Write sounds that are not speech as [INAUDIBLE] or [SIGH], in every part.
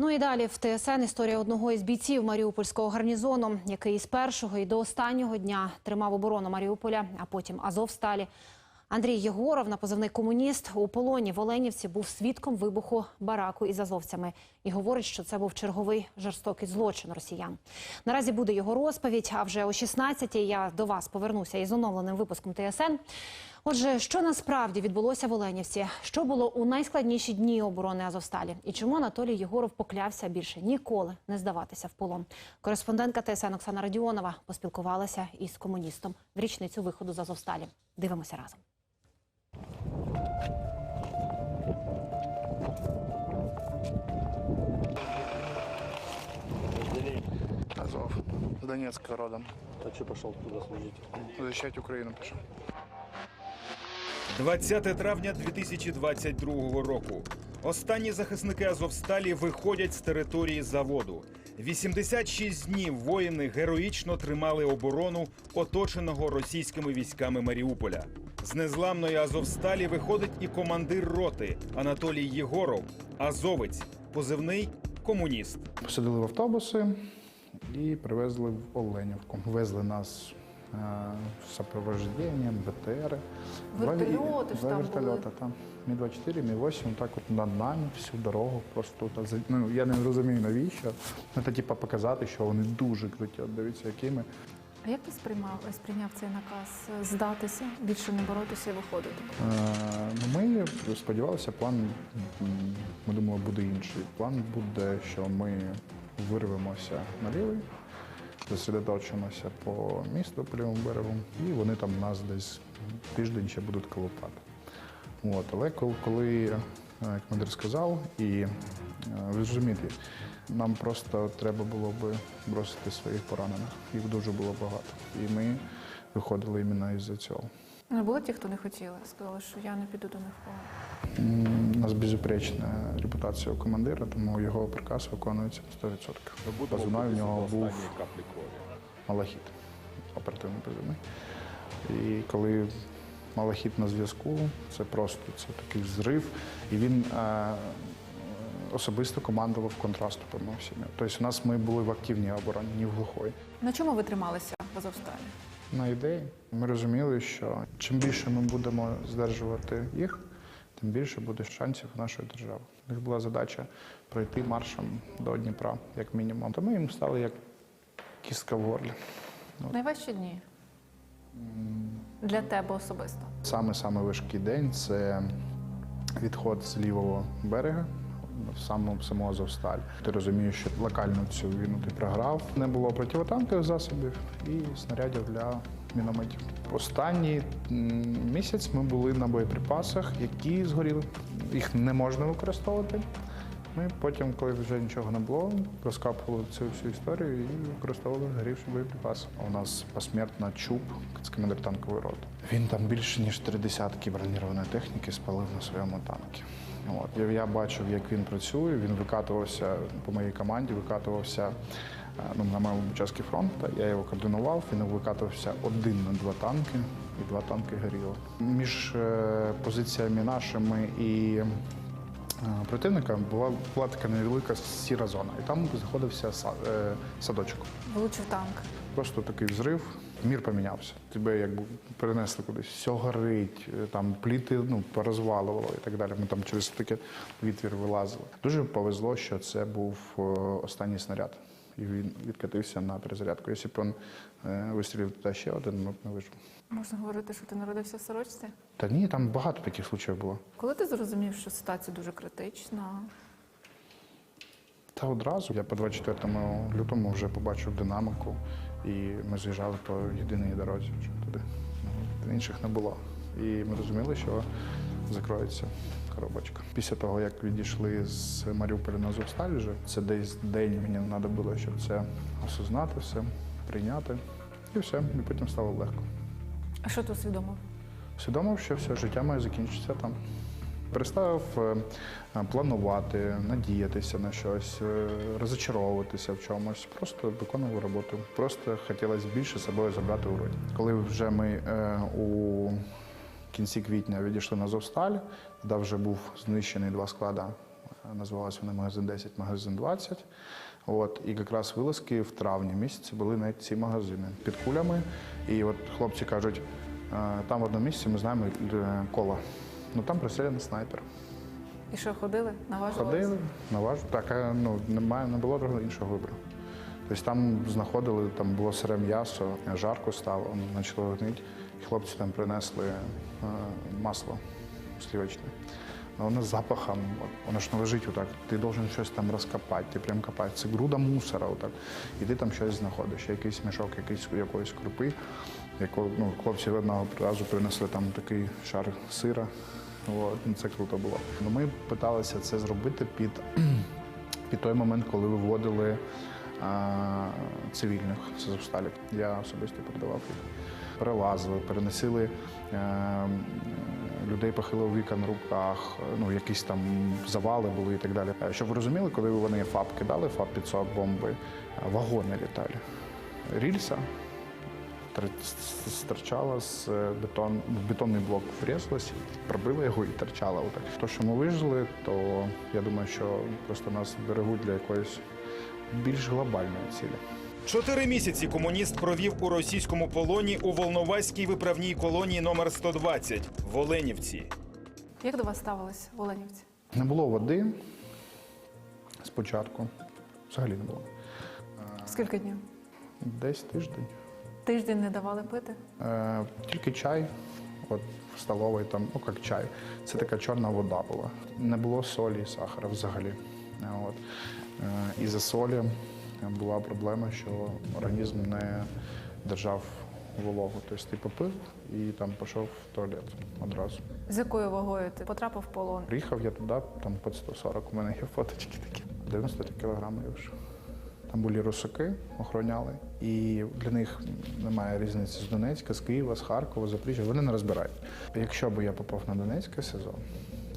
Ну і далі в ТСН історія одного із бійців Маріупольського гарнізону, який із першого і до останнього дня тримав оборону Маріуполя, а потім Азовсталі. Андрій Єгоров на позивний комуніст у полоні в Оленівці був свідком вибуху бараку із азовцями і говорить, що це був черговий жорстокий злочин росіян. Наразі буде його розповідь. А вже о 16-й я до вас повернуся із оновленим випуском ТСН. Отже, що насправді відбулося в Оленівці? Що було у найскладніші дні оборони Азовсталі? І чому Анатолій Єгоров поклявся більше ніколи не здаватися в полон? Кореспондентка ТСН Оксана Радіонова поспілкувалася із комуністом в річницю виходу з Азовсталі. Дивимося разом. Азов. С Донецка родом. А что пошел туда служить? Защищать Украину пошел. 20 травня 2022 року. Останні захисники Азовсталі виходять з території заводу. 86 днів воїни героїчно тримали оборону оточеного російськими військами Маріуполя. З незламної Азовсталі виходить і командир роти Анатолій Єгоров, азовець, позивний комуніст. Посадили в автобуси і привезли в Оленівку. Везли нас е, з сопровожденням, БТР. Вертольоти ж Два там вертольота, там. Мі-24, Мі-8, так от над нами всю дорогу просто за- Ну, я не розумію навіщо. Ну, Це типа показати, що вони дуже круті. От дивіться, якими. А як ти сприймав сприйняв цей наказ е, здатися, більше не боротися і виходити? Е, ну, Ми сподівалися, план м, ми думали, буде інший. План буде, що ми вирвемося на лівий, зосередочимося по місту по лівому берегу, і вони там нас десь тиждень ще будуть колупати. От, але коли, коли е, командир сказав, і е, ви розумієте, нам просто треба було би бросити своїх поранених. Їх дуже було багато. І ми виходили іменно із-за цього. Не було ті, хто не хотіли, сказали, що я не піду до них У нас безупречна репутація у командира, тому його приказ виконується на 100%. Позивний в нього був Малахіт, оперативний позивний. І коли Малахіт на зв'язку, це просто це такий взрив. І він е, особисто командував контраступами всіми. Тобто у нас ми були в активній обороні, ні в глухої. На чому ви трималися в Азовсталі? На ідеї ми розуміли, що чим більше ми будемо здержувати їх, тим більше буде шансів у нашої держави. У них була задача пройти маршем до Дніпра, як мінімум. То ми їм стали як кістка в горлі. Найважчі дні для тебе особисто. Саме саме важкий день це відход з лівого берега. В самому самого Азовсталь. Ти розумієш, що локальну цю війну ти програв. Не було противотанкових засобів і снарядів для мінометів. Останній місяць ми були на боєприпасах, які згоріли. Їх не можна використовувати. Ми потім, коли вже нічого не було, розкапували цю всю історію і використовували згорівші боєприпаси. У нас посмертно чуб з командир танкової роти. Він там більше ніж три десятки бронірованої техніки спалив на своєму танку. От. Я, бачив, як він працює. Він викатувався по моїй команді, викатувався ну, на моєму участку фронту. Я його координував. Він викатувався один на два танки, і два танки горіло. Між е, позиціями нашими і е, противника була, була така невелика сіра зона, і там знаходився е, садочок. Влучив танк. Просто такий взрив, мір помінявся. Тебе якби перенесли кудись, все горить, е, там пліти ну, порозвалувало і так далі. Ми там через таке відвір вилазили. Дуже повезло, що це був е, останній снаряд. І він відкатився на перезарядку. Якщо б він е, вистрілив туди ще один, ми б не вижив. Можна говорити, що ти народився в сорочці? Та ні, там багато таких случаїв було. Коли ти зрозумів, що ситуація дуже критична, Та одразу я по 24 лютому вже побачив динамику, і ми з'їжджали по єдиній дорозі туди. Інших не було. І ми розуміли, що закроється коробочка. Після того, як відійшли з Маріуполя на Азовсталь, вже це десь день мені треба було, щоб це осознати все, прийняти. І все, і потім стало легко. а що ти усвідомив? Усвідомив, що все життя має закінчитися там. Перестав е, е, планувати, надіятися на щось, е, розочаровуватися в чомусь. Просто виконував роботу. Просто хотілося більше собою забрати у роді. Коли вже ми е, у кінці квітня відійшли на Азовсталь, де вже був знищений два склади е, Називалися вони магазин 10, магазин 20. От, і якраз вилазки в травні місяці були на ці магазини під кулями. І от хлопці кажуть, «Е, там в одному місці ми знаємо е, коло. Ну там пристріляний снайпер. І що ходили? Наважувалися? Ходили, наважу. Так, ну, немає, не було другого іншого вибору. Тобто там знаходили, там було сире м'ясо, жарко стало, воно почало гнити. Хлопці там принесли е, масло сливочне. Ну, воно з запахом, воно ж не лежить отак. Ти должен щось там розкопати, ти прям копаєш. Це груда мусора отак. І ти там щось знаходиш, якийсь мішок, якийсь, якоїсь крупи. Яко, ну, хлопці одного разу принесли там такий шар сира. От, ну, це круто було. Ну, ми питалися це зробити під, [CLEARS THROAT] під той момент, коли виводили цивільних з Я особисто передавав їх. Перелазили, переносили е, людей похилого віка на руках, ну якісь там завали були і так далі. Е, Щоб ви розуміли, коли вони ФАП кидали, ФАП 500 бомби, е, вагони літали. Рільса стирчала з бетон, в бетонний блок врізалась, пробила його і торчала. То, що ми вижили, то я думаю, що просто нас берегуть для якоїсь більш глобальної цілі. Чотири місяці комуніст провів у російському полоні у Волноваській виправній колонії номер 120 в Оленівці. Як до вас ставились в Оленівці? Не було води спочатку. Взагалі не було. Скільки днів? Десь тиждень. Тиждень не давали пити? Е, тільки чай, от в столовій там, ну як чай. Це така чорна вода була. Не було солі і сахара взагалі. От. Е, із-за солі була проблема, що організм не держав вологу. Тобто ти попив і там пішов в туалет одразу. З якою вагою ти потрапив в полон? Приїхав я туди, там під 140, у мене є фоточки такі. 93 кілограми я вже. Там були русаки, охороняли, і для них немає різниці з Донецька, з Києва, з Харкова, з Запоріжжя. Вони не розбирають. Якщо б я попав на Донецьке СИЗО,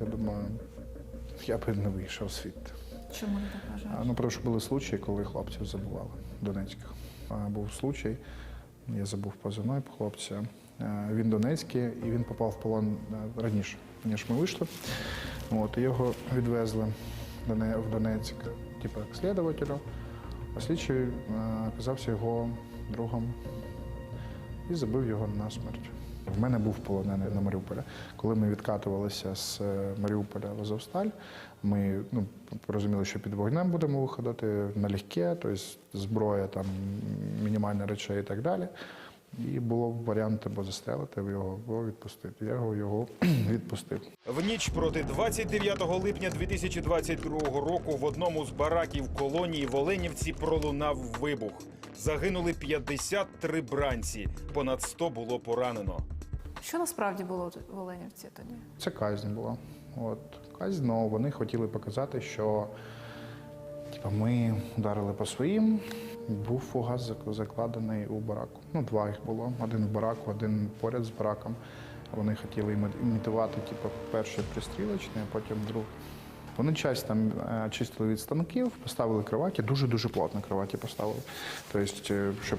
я думаю, я б не вийшов звідти. Чому ти так вважаєш? Ну, тому що були случаї, коли хлопців забували Донецьких. Був случай, я забув позивной по хлопця. Е, Він Донецький і він попав в полон е, раніше, ніж ми вийшли. От, його відвезли в Доне- в Донецьк, типу, як слідувателю. А слідчий е, оказався його другом і забив його на смерть. В мене був полонений на Маріуполя. Коли ми відкатувалися з е, Маріуполя в Азовсталь, ми ну, розуміли, що під вогнем будемо виходити налегке, тобто зброя, там, мінімальні речей і так далі. І було варіант або застрелити його, або відпустити. Я його, його [CLEARS THROAT] відпустив. В ніч проти 29 липня 2022 року в одному з бараків колонії в Оленівці пролунав вибух. Загинули 53 бранці, понад 100 було поранено. Що насправді було в Оленівці тоді? Це казнь була. От, казнь, але вони хотіли показати, що ми вдарили по своїм. Був фугас зак- закладений у бараку. Ну, два їх було. Один в бараку, один поряд з бараком. Вони хотіли імі- імітувати, типу, перший пристрілочний, а потім другий. Вони часть там е, чистили від станків, поставили кроваті, дуже-дуже плотно кроваті поставили. Тобто, е, щоб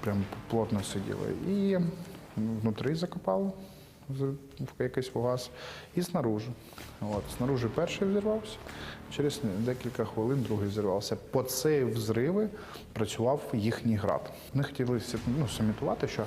прям плотно сиділи. І внутрі закопали якийсь угас, і снаружи. От, снаружи перший взірвався, через декілька хвилин другий взірвався. По цей взриви працював їхній град. Вони хотіли ну, самітувати, що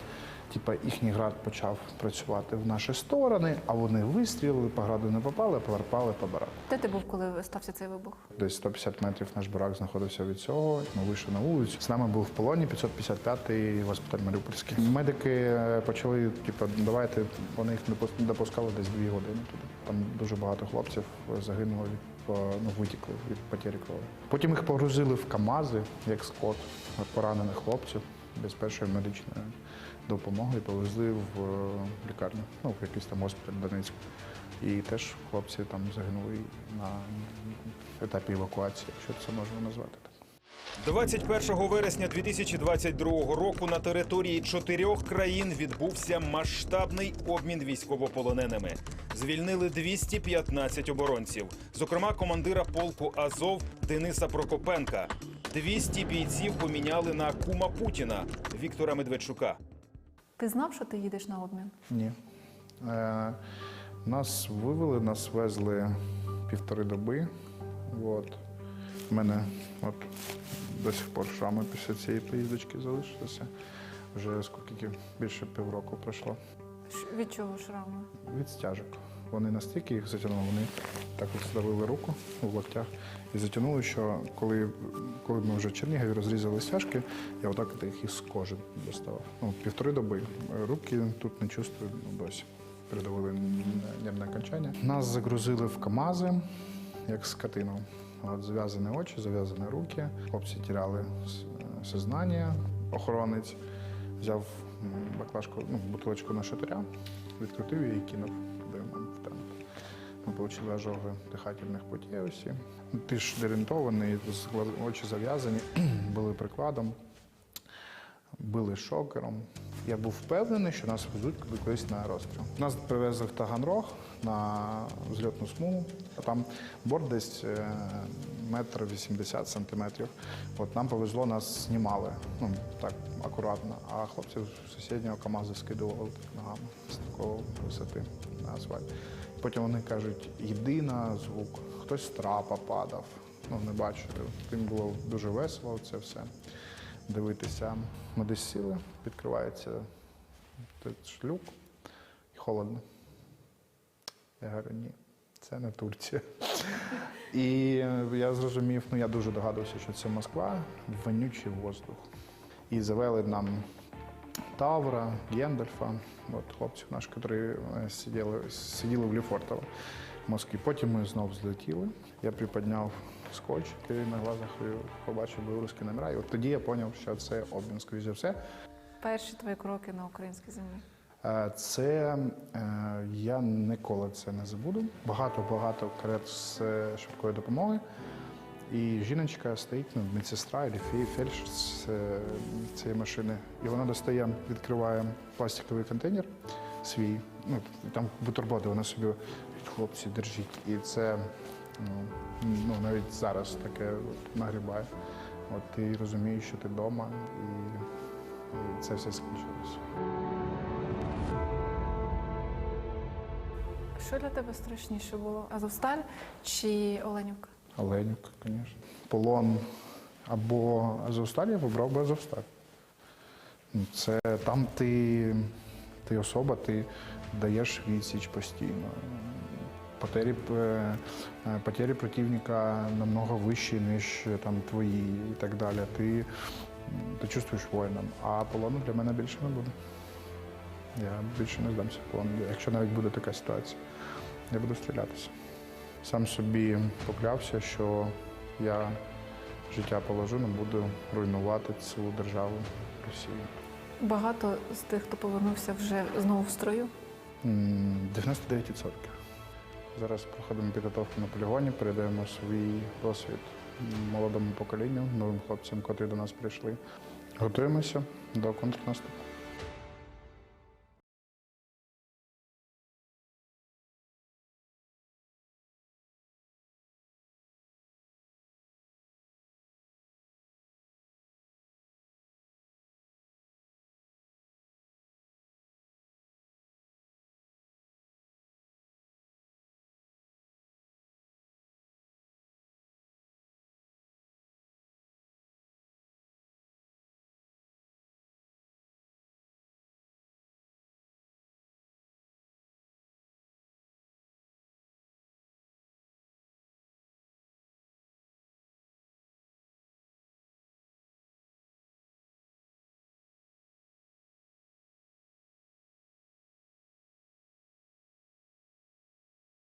типа, їхній град почав працювати в наші сторони, а вони вистрілили, по граду не попали, попали по бараку. Де ти був, коли стався цей вибух? Десь 150 метрів наш барак знаходився від цього. Ми вийшли на вулицю. З нами був в полоні 555-й госпіталь Маріупольський. Медики е, почали, типу, давайте вони їх не пус- допускали десь дві години туди. Там дуже багато хлопців загинуло від ну, витікли від потері крові. Потім їх погрузили в КАМАЗи, як скот, поранених хлопців без першої медичної допомоги повезли в е, лікарню, ну, в якийсь там госпіталь Донецьку. І теж хлопці там загинули на етапі евакуації, якщо це можна назвати так. 21 вересня 2022 року на території чотирьох країн відбувся масштабний обмін військовополоненими. Звільнили 215 оборонців, зокрема командира полку Азов Дениса Прокопенка. 200 бійців поміняли на кума Путіна Віктора Медведчука. Ти знав, що ти їдеш на обмін? Ні. Е, нас вивели, нас везли півтори доби От. У мене от до сих пор шрами після цієї поїздочки залишилися. Вже скільки більше півроку пройшло. Від чого шрами? Від стяжок. Вони настільки їх затягнули, вони так от здавили руку у локтях і затягнули, що коли, коли ми вже в Чернігові розрізали стяжки, я отак от їх із кожи доставав. Ну, півтори доби. Руки тут не чувствую ну, досі. Передавили нервне окончання. Нас загрузили в КАМАЗи, як скотину. От зав'язані очі, зав'язані руки. Хлопці тіряли сознання. Охоронець взяв баклажку, ну, бутилочку на шатиря, відкрутив її і кинув туди Там. Ми отримали ожоги дихательних путей усі. Ж дерентований, очі зав'язані, [CLEARS THROAT] були прикладом, били шокером. Я був впевнений, що нас везуть колись на розстріл. Нас привезли в Таганрог на зльотну смугу, а там борт десь е, метр вісімдесят сантиметрів. От нам повезло, нас знімали, ну так акуратно, а хлопців з сусіднього КАМАЗу скидували ногами з такої висоти на асфальт. Потім вони кажуть, йди на звук, хтось з трапа падав. Ну, не бачили. Тим було дуже весело це все дивитися. Ми десь сіли, відкривається шлюк і холодно. Я говорю, ні, це не Турція. І я зрозумів, ну я дуже догадувався, що це Москва, вонючий воздух. І завели нам Тавра, Гендальфа, от хлопців наших, які е, сиділи, сиділи в Ліфортово в Москві. Потім ми знов злетіли. Я приподняв скотч, який на глазах побачив білоруські номера. І от тоді я зрозумів, що це обмін, скоріш за все. Перші твої кроки на українській землі. Е, Це е, я ніколи це не забуду. Багато-багато карет з швидкої допомоги. І жіночка стоїть, ну, медсестра або фельдшер з е, цієї машини. І вона достає, відкриває пластиковий контейнер свій. Ну, там бутерброди, вона собі хлопці держіть. І це ну, ну, навіть зараз таке от, нагрібає. От ти розумієш, що ти вдома, і, і це все скінчилося. Що для тебе страшніше було? Азовсталь чи Оленівка? Оленівка, звісно. Полон або Азовсталь, я вибрав би Азовсталь. Ну, Це там ти, ти особа, ти даєш відсіч постійно. Потері, е, е, потері противника намного вищі, ніж е, там твої і так далі. Ти, ти чувствуєш воїном. А полону для мене більше не буде. Я більше не здамся в полон. Якщо навіть буде така ситуація, я буду стрілятися. Сам собі поклявся, що я життя положу, не буду руйнувати цю державу Росію. Багато з тих, хто повернувся вже знову в строю. 99%. Зараз проходимо підготовку на полігоні, передаємо свій досвід молодому поколінню, новим хлопцям, котрі до нас прийшли. Готуємося до контрнаступу.